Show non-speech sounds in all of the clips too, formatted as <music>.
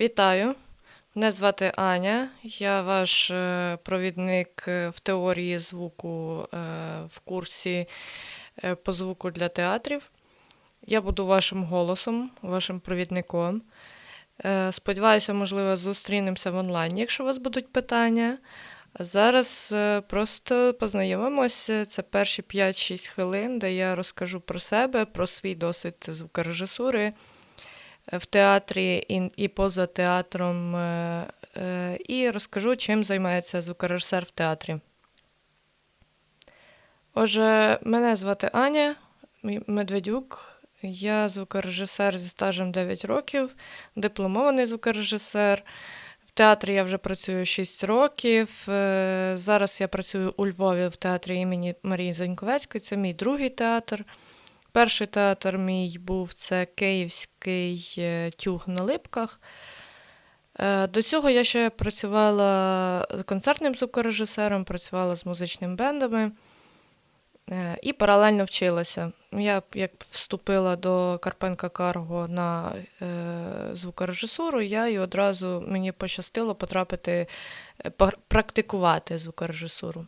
Вітаю! Мене звати Аня. Я ваш е, провідник е, в теорії звуку е, в курсі по звуку для театрів. Я буду вашим голосом, вашим провідником. Сподіваюся, можливо, зустрінемося в онлайні, якщо у вас будуть питання. Зараз просто познайомимося. Це перші 5-6 хвилин, де я розкажу про себе, про свій досвід звукорежисури в театрі і, поза театром, е, е, і розкажу, чим займається звукорежисер в театрі. Отже, мене звати Аня Медведюк. Я звукорежисер зі стажем 9 років, дипломований звукорежисер. В театрі я вже працюю 6 років. Е, Зараз я працюю у Львові в театрі імені Марії Заньковецької. Це мій другий театр. Перший театр мій був це Київський е, тюг на липках. Е, До цього я ще працювала концертним звукорежисером, працювала з музичними бендами е, і паралельно вчилася. Я як вступила до Карпенка Карго на звукорежисуру, я і одразу мені пощастило потрапити, практикувати звукорежисуру.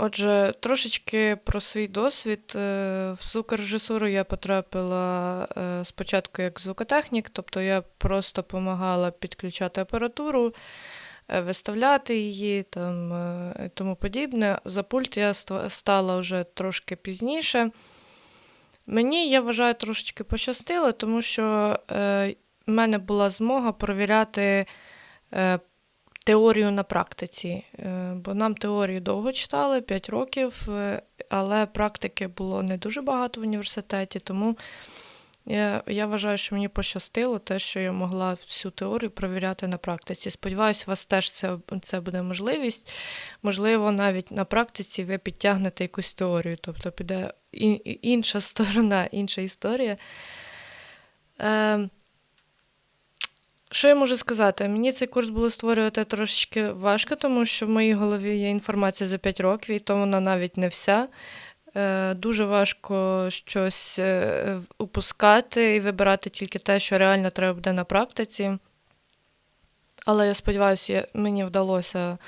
Отже, трошечки про свій досвід. Е, В звукорежисуру я потрапила е, спочатку як звукотехнік, тобто я просто допомагала підключати апаратуру, е, виставляти її там, і тому подібне. За пульт я стала вже трошки пізніше. Мені, я вважаю, трошечки пощастило, тому що в мене була змога перевіряти е, теорію на практиці. Е, Бо нам теорію довго читали, 5 років, е, але практики було не дуже багато в університеті, тому я, я вважаю, що мені пощастило те, що я могла всю теорію перевіряти на практиці. Сподіваюсь, у вас теж це, це буде можливість. Можливо, навіть на практиці ви підтягнете якусь теорію, тобто піде інша <laughs> сторона, інша історія. Е, що я можу сказати? Мені цей курс було створювати трошечки важко, тому що в моїй голові є інформація за 5 років, і то вона навіть не вся. Е, Дуже важко щось е, упускати і вибирати тільки те, що реально треба буде на практиці. Але я сподіваюся, мені вдалося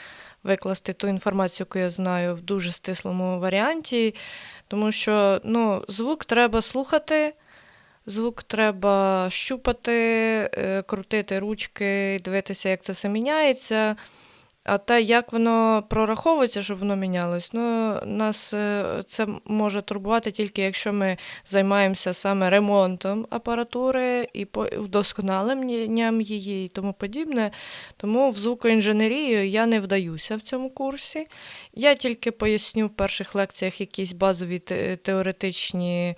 викласти ту інформацію, яку я знаю, в дуже стислому варіанті, тому що ну, звук треба слухати. Звук треба щупати, е, крутити ручки, дивитися, як це все міняється. А те, як воно прораховується, щоб воно мінялось, ну, нас е, це може турбувати тільки якщо ми займаємося саме ремонтом апаратури і вдосконаленням її і тому подібне. Тому в звукоінженерію я не вдаюся в цьому курсі. Я тільки поясню в перших лекціях якісь базові теоретичні е,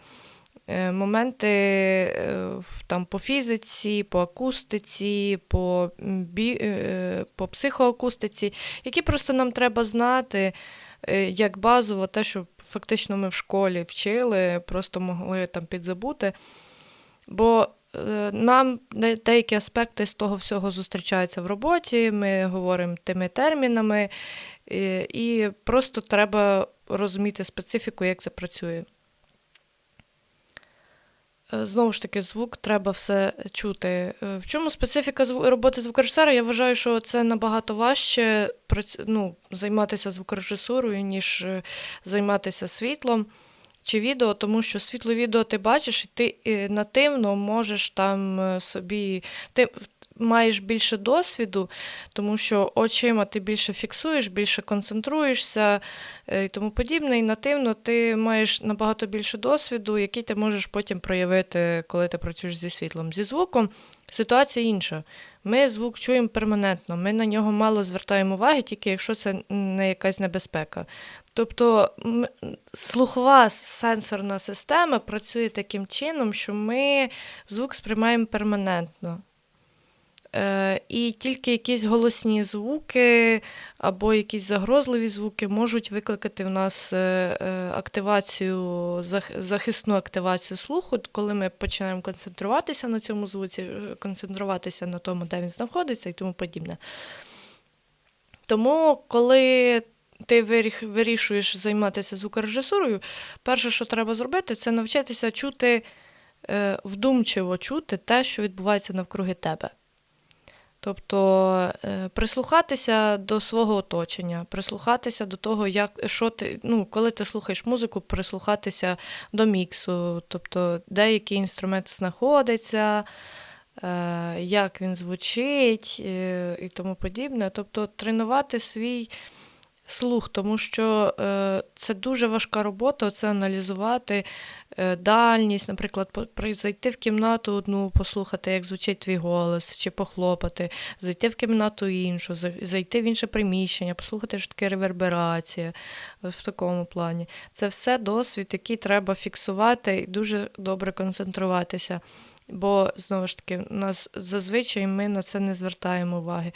моменти е, там, по фізиці, по акустиці, по, бі, е, по психоакустиці, які просто нам треба знати. е, Як базово, те, що фактично ми в школі вчили, просто могли там підзабути. Бо е, нам деякі аспекти з того всього зустрічаються в роботі, ми говоримо тими термінами, і просто треба розуміти специфіку, як це працює. Е, Знову ж таки, звук треба все чути. Е, В чому специфіка роботи звукорежисера? Я вважаю, що це набагато важче ну, займатися звукорежисурою, ніж е, займатися світлом чи відео, тому що світло відео ти бачиш, і ти е, нативно можеш там е, собі. Ти маєш більше досвіду, тому що очима ти більше фіксуєш, більше концентруєшся е, і тому подібне. І нативно ти маєш набагато більше досвіду, який ти можеш потім проявити, коли ти працюєш зі світлом. Зі звуком ситуація інша. Ми звук чуємо перманентно, ми на нього мало звертаємо уваги, тільки якщо це не якась небезпека. Тобто слухова сенсорна система працює таким чином, що ми звук сприймаємо перманентно. Е, і тільки якісь голосні звуки або якісь загрозливі звуки можуть викликати в нас е, е, активацію, зах- захисну активацію слуху, коли ми починаємо концентруватися на цьому звуці, концентруватися на тому, де він знаходиться і тому подібне. Тому, коли ти вирішуєш займатися звукорежисурою, перше, що треба зробити, це навчитися чути вдумчиво чути те, що відбувається навкруги тебе. Тобто е, прислухатися до свого оточення, прислухатися до того, як що ти, ну, коли ти слухаєш музику, прислухатися до міксу, тобто де який інструмент знаходиться, е, як він звучить е, і тому подібне. Тобто тренувати свій слух, тому що е, це дуже важка робота, це аналізувати е, дальність, наприклад, зайти в кімнату одну, послухати, як звучить твій голос, чи похлопати, зайти в кімнату іншу, зайти в інше приміщення, послухати, що таке реверберація в такому плані. Це все досвід, який треба фіксувати і дуже добре концентруватися. Бо знову ж таки, нас зазвичай ми на це не звертаємо уваги.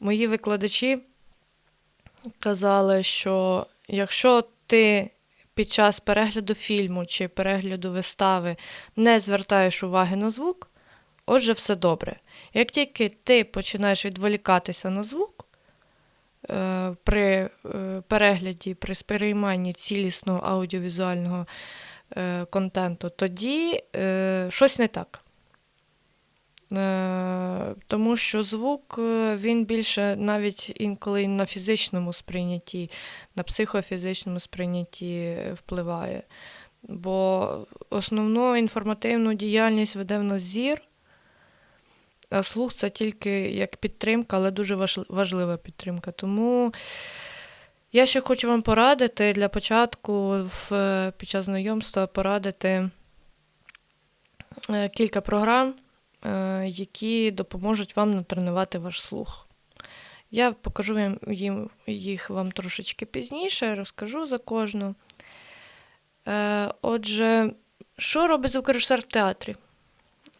Мої викладачі казали, що якщо ти під час перегляду фільму чи перегляду вистави не звертаєш уваги на звук, отже, все добре. Як тільки ти починаєш відволікатися на звук е, при е, перегляді, при сприйманні цілісного аудіовізуального е, контенту, тоді щось не так. Е, Тому що звук е, він більше навіть інколи на фізичному сприйнятті, на психофізичному сприйнятті впливає. Бо основну інформативну діяльність веде в нас зір, а слух це тільки як підтримка, але дуже важлива підтримка. Тому я ще хочу вам порадити для початку в, під час знайомства порадити е, кілька програм, які допоможуть вам натренувати ваш слух. Я покажу їм, їх вам трошечки пізніше, розкажу за кожну. Е, Отже, що робить звукорежисер в театрі?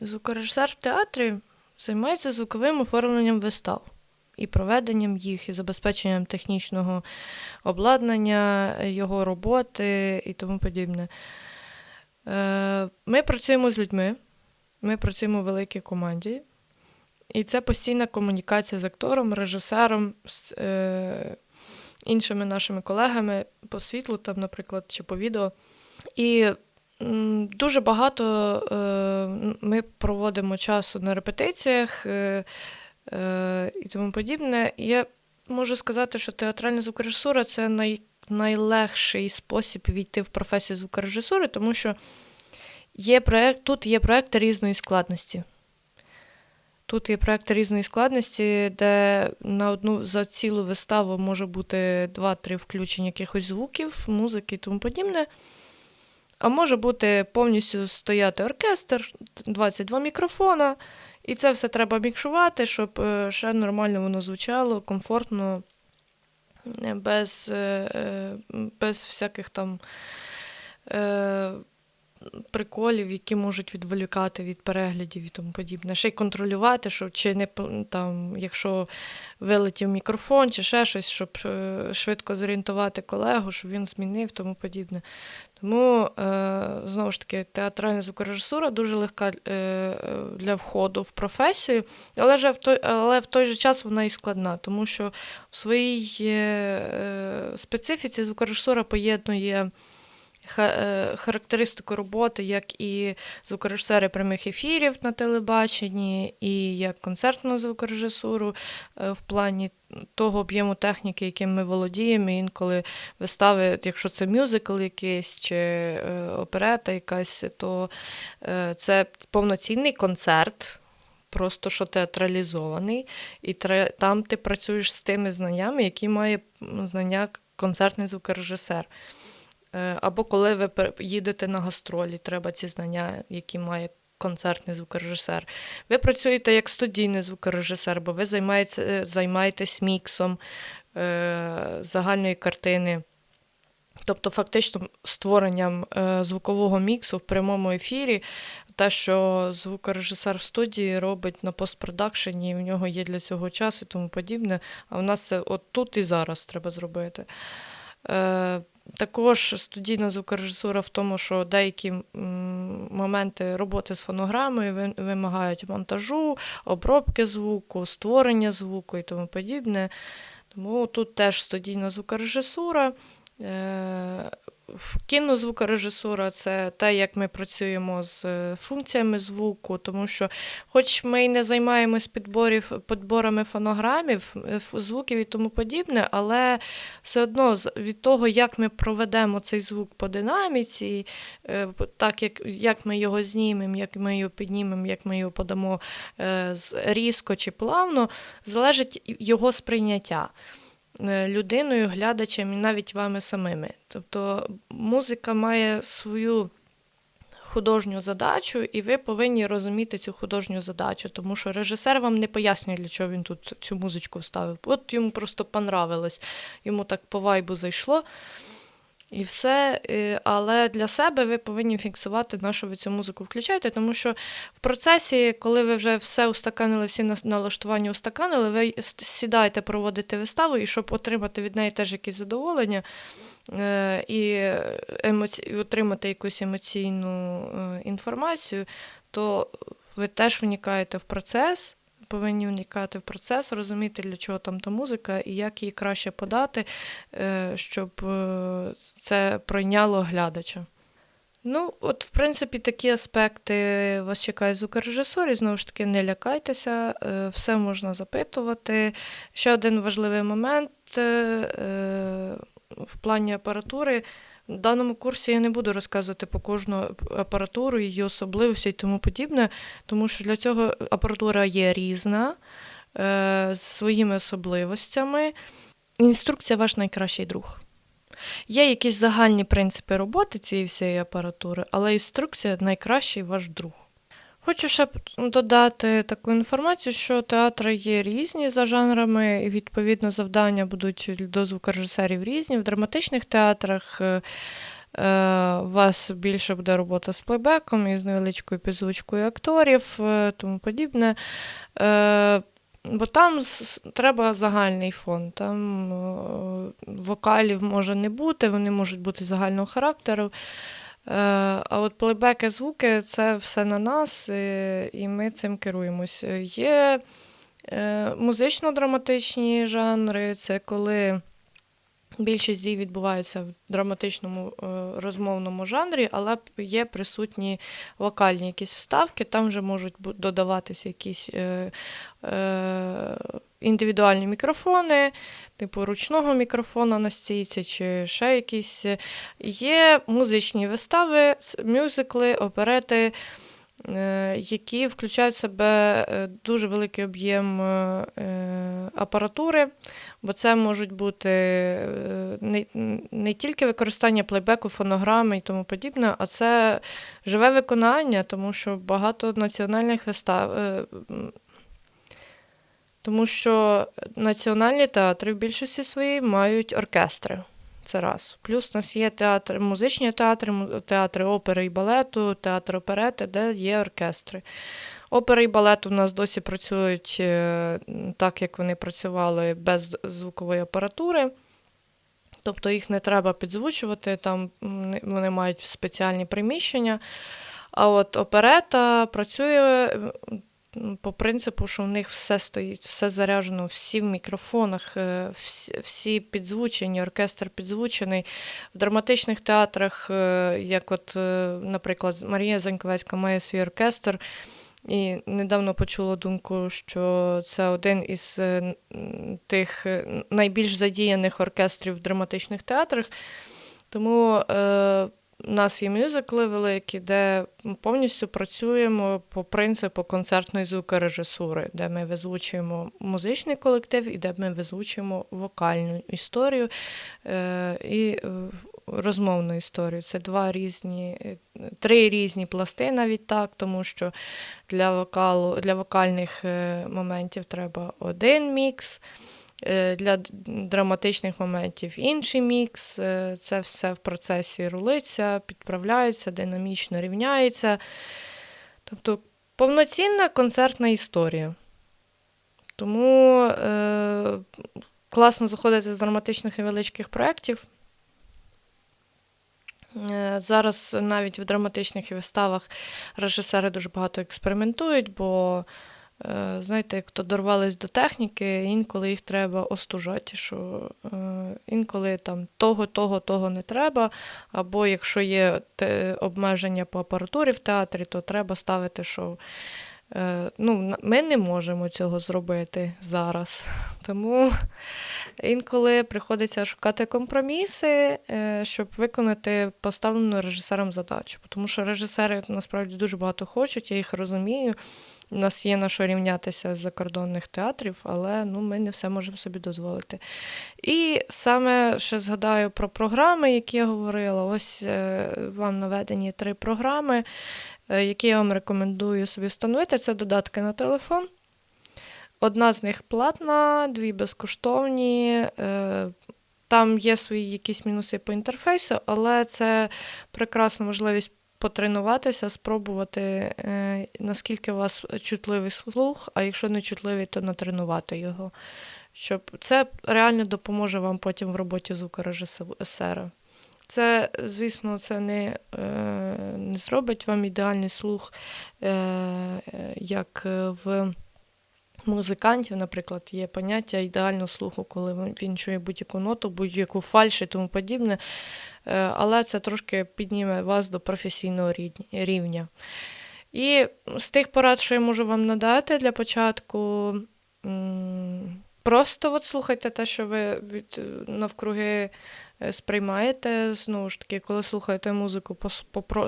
Звукорежисер в театрі займається звуковим оформленням вистав і проведенням їх, і забезпеченням технічного обладнання, його роботи і тому подібне. Е, Ми працюємо з людьми, ми працюємо в великій команді, і це постійна комунікація з актором, режисером, з е, іншими нашими колегами по світлу, там, наприклад, чи по відео. І м, дуже багато е, ми проводимо часу на репетиціях е, е, і тому подібне. Я можу сказати, що театральна звукорежисура це най, найлегший спосіб війти в професію звукорежисури, тому що є проект, тут є проекти різної складності. Тут є проекти різної складності, де на одну за цілу виставу може бути 2-3 включення якихось звуків, музики і тому подібне. А може бути повністю стояти оркестр, 22 мікрофона, і це все треба мікшувати, щоб е, ще нормально воно звучало, комфортно, е, без, е, без всяких там приколів, які можуть відволікати від переглядів і тому подібне. Ще й контролювати, щоб чи не там, якщо вилетів мікрофон, чи ще щось, щоб е, швидко зорієнтувати колегу, щоб він змінив, тому подібне. Тому, е, знову ж таки, театральна звукорежисура дуже легка е, для входу в професію, але, же в той, але в той же час вона і складна, тому що в своїй специфіці звукорежисура поєднує характеристику роботи, як і звукорежисери прямих ефірів на телебаченні, і як концертну звукорежисуру е, в плані того об'єму техніки, яким ми володіємо. І інколи вистави, якщо це мюзикл якийсь чи е, оперета якась, то е, це повноцінний концерт. Просто що театралізований, і там ти працюєш з тими знаннями, які має знання концертний звукорежисер. Е, Або коли ви їдете на гастролі, треба ці знання, які має концертний звукорежисер. Ви працюєте як студійний звукорежисер, бо ви е, займаєтесь міксом е, загальної картини. Тобто, фактично, створенням звукового міксу в прямому ефірі, те, що звукорежисер в студії робить на постпродакшені, в нього є для цього час і тому подібне. А в нас це от тут і зараз треба зробити. Е, також студійна звукорежисура в тому, що деякі моменти роботи з фонограмою ви- вимагають монтажу, обробки звуку, створення звуку і тому подібне. Тому тут теж студійна звукорежисура. Кінозвукорежисура це те, як ми працюємо з е, функціями звуку, тому що, хоч ми й не займаємось підборів, підборами фонограмів, е, звуків і тому подібне, але все одно від того, як ми проведемо цей звук по динаміці, е, так як, як ми його знімемо, як ми його піднімемо, як ми його подамо різко чи плавно, залежить його сприйняття людиною, глядачем і навіть вами самими. Тобто музика має свою художню задачу, і ви повинні розуміти цю художню задачу, тому що режисер вам не пояснює, для чого він тут цю музичку вставив. От йому просто понравилось, йому так по вайбу зайшло. І все, Е, але для себе ви повинні фіксувати, на що ви цю музику включаєте, тому що в процесі, коли ви вже все устаканили, всі налаштування устаканили, ви сідаєте проводити виставу, і щоб отримати від неї теж якесь задоволення е, і, отримати якусь емоційну е, інформацію, то ви теж вникаєте в процес. Повинні вникати в процес, розуміти, для чого там та музика і як її краще подати, е, щоб е, це пройняло глядача. Ну, от, в принципі, такі аспекти вас чекають з звукорежисурі. Знову ж таки, не лякайтеся, е, все можна запитувати. Ще один важливий момент в плані апаратури. В даному курсі я не буду розказувати по кожну апаратуру, її особливості і тому подібне, тому що для цього апаратура є різна, е, з своїми особливостями. Інструкція ваш найкращий друг. Є якісь загальні принципи роботи цієї всієї апаратури, але інструкція найкращий ваш друг. Хочу ще додати таку інформацію, що театри є різні за жанрами, і відповідно завдання будуть до звукорежисерів різні. В драматичних театрах е, е, у вас більше буде робота з плейбеком і з невеличкою підзвучкою акторів, е, тому подібне. Бо там треба загальний фон. Там вокалів може не бути, вони можуть бути загального характеру. Е, А от плейбеки, звуки це все на нас, е, і ми цим керуємось. Е, Є музично-драматичні жанри, це коли більшість дій відбувається в драматичному е, розмовному жанрі, але є присутні вокальні якісь вставки, там вже можуть додаватися якісь е, е, індивідуальні мікрофони, типу ручного мікрофона на стійці, чи ще якісь. Є музичні вистави, мюзикли, оперети, які включають в себе е, дуже великий об'єм е, е, апаратури, бо це можуть бути е, не, тільки використання плейбеку, фонограми і тому подібне, а це живе виконання, тому що багато національних вистав. е, Тому що національні театри в більшості своїй мають оркестри. Це раз. Плюс у нас є театри, музичні театри, театри опери і балету, театр оперети, де є оркестри. Опера і балет у нас досі працюють е, так, як вони працювали без звукової апаратури. Тобто їх не треба підзвучувати, там вони мають спеціальні приміщення. А от оперета працює по принципу, що в них все стоїть, все заряджено, всі в мікрофонах, е, всі, підзвучені, оркестр підзвучений. В драматичних театрах, е, як от, е, наприклад, Марія Заньковецька має свій оркестр. І недавно почула думку, що це один із тих найбільш задіяних оркестрів в драматичних театрах. Тому у нас є мюзикли великі, де ми повністю працюємо по принципу концертної звукорежисури, де ми визвучуємо музичний колектив і де ми визвучуємо вокальну історію е, і е, розмовну історію. Це два різні, е, три різні пласти навіть так, тому що для вокалу, для вокальних моментів треба один мікс. Е, Для драматичних моментів інший мікс. е, Це все в процесі рулиться, підправляється, динамічно рівняється. Тобто повноцінна концертна історія. Тому е, класно заходити з драматичних невеличких проєктів. Е, Зараз навіть в драматичних виставах режисери дуже багато експериментують, бо знаєте, як то дорвались до техніки, інколи їх треба остужати, що е, інколи там того, того, того не треба. Або якщо є обмеження по апаратурі в театрі, то треба ставити, що е, ну, ми не можемо цього зробити зараз. <laughs> Тому інколи приходиться шукати компроміси, е, щоб виконати поставлену режисером задачу. Тому що режисери насправді дуже багато хочуть, я їх розумію. У нас є на що рівнятися з закордонних театрів, але ну, ми не все можемо собі дозволити. І саме ще згадаю про програми, які я говорила. Ось е, вам наведені три програми, е, які я вам рекомендую собі встановити. Це додатки на телефон. Одна з них платна, дві безкоштовні. Е, Там є свої якісь мінуси по інтерфейсу, але це прекрасна можливість потренуватися, спробувати, е, наскільки у вас чутливий слух, а якщо не чутливий, то натренувати його. Щоб це реально допоможе вам потім в роботі звукорежисера. Це, звісно, це не, е, не зробить вам ідеальний слух, е, як в музикантів, наприклад, є поняття ідеального слуху, коли він- чує будь-яку ноту, будь-яку фальш і тому подібне. Е, Але це трошки підніме вас до професійного рівня. І з тих порад, що я можу вам надати для початку, просто от слухайте те, що ви від навкруги сприймаєте. Знову ж таки, коли слухаєте музику,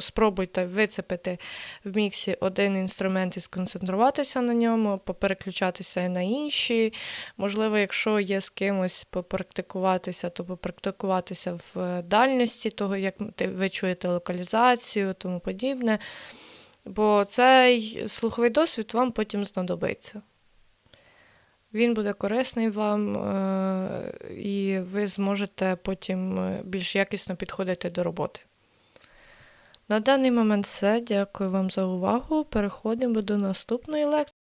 спробуйте вицепити в міксі один інструмент і сконцентруватися на ньому, попереключатися на інші. Можливо, якщо є з кимось попрактикуватися, то попрактикуватися в е, дальності того, як ви чуєте локалізацію, тому подібне. Бо цей слуховий досвід вам потім знадобиться. Він буде корисний вам, е, і ви зможете потім е, більш якісно підходити до роботи. На даний момент все. Дякую вам за увагу. Переходимо до наступної лекції.